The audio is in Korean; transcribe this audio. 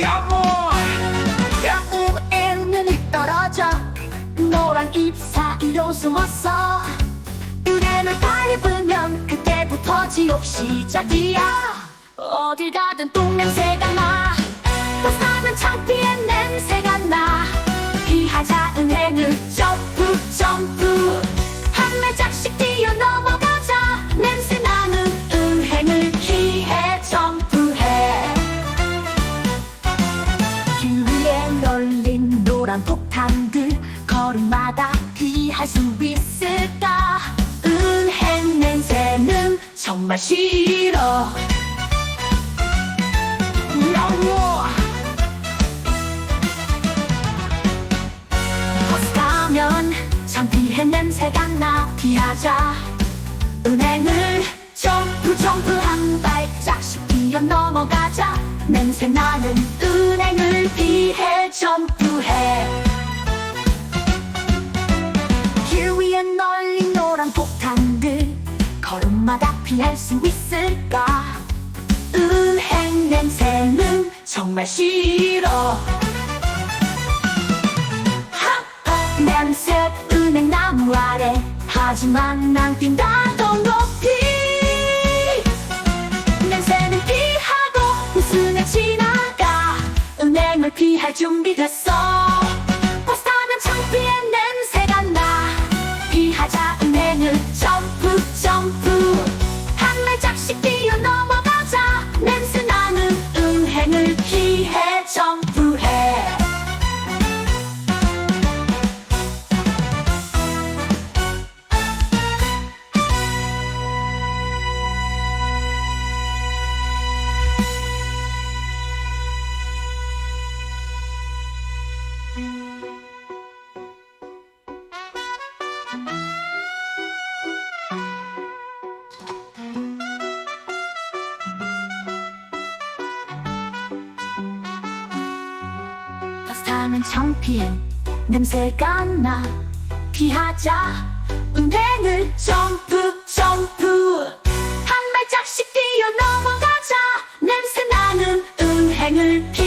야모 야구에 눈이 떨어져 노란 잎 사이로 숨었어. 은행을 밟으면 그때부터 지옥 시작이야. 어딜 가든 똥냄새가 나. 버스타는 창피한 냄새가 나 노란 폭탄들 걸음마다 피할 수 있을까? 은행 냄새는 정말 싫어. 야모 버스 가면 창피해 냄새가 나. 피하자. 은행을 점프 점프 한 발짝씩 뛰어 넘어가자. 냄새 나는 은행을 피해. 점프 노란 폭탄들 걸음마다 피할 수 있을까? 은행 냄새는 정말 싫어. 하! 냄새 은행 나무 아래. 하지만 난 뛴다 더 높이. 냄새는 피하고 웃으며 지나가. 은행을 피할 준비 됐어 세상은 청피해. 냄새가 나. 피하자. 은행을 점프 점프. 한 발짝씩 뛰어 넘어가자. 냄새나는 은행을 피